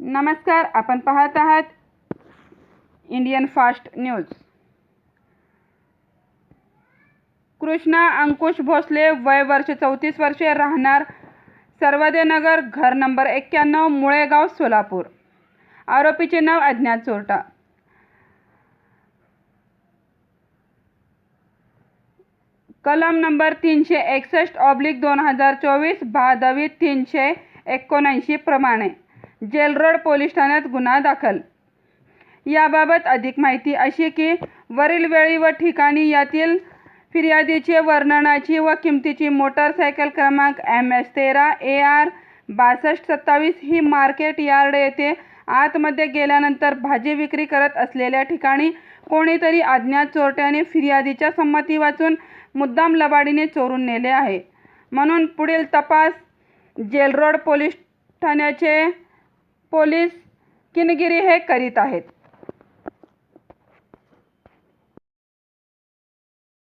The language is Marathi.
नमस्कार आपण पाहत आहात Indian fast news Krishna Ankush Bhosale वय वर्ष चौतीस वर्षे राहणार सर्वदेनगर घर नंबर एक्क्याण्णव मुळेगाव सोलापूर. आरोपीचे नाव अज्ञात चोरटा. कलम नंबर तीनशे एकसष्ट ऑब्लिक दोन हजार चोवीस भादवी तीनशे एकोणऐंशी प्रमाणे जेल रोड पोलीस ठाण्यात गुन्हा दाखल. याबाबत अधिक माहिती अशी की वरील वेळी व ठिकाणी यातील फिर्यादीचे वर्णनाची व किमतीची मोटारसायकल क्रमांक एम एस तेरा ए आर बासष्ट सत्तावीस ही मार्केट यार्ड येथे आतमध्ये गेल्यानंतर भाजी विक्री करत असलेल्या ठिकाणी कोणीतरी अज्ञात चोरट्याने फिर्यादीच्या संमती वाचून मुद्दाम लबाडीने चोरून नेले आहे. म्हणून पुढील तपास जेलरोड पोलीस ठाण्याचे पोलीस किनगिरी हे करीत आहेत.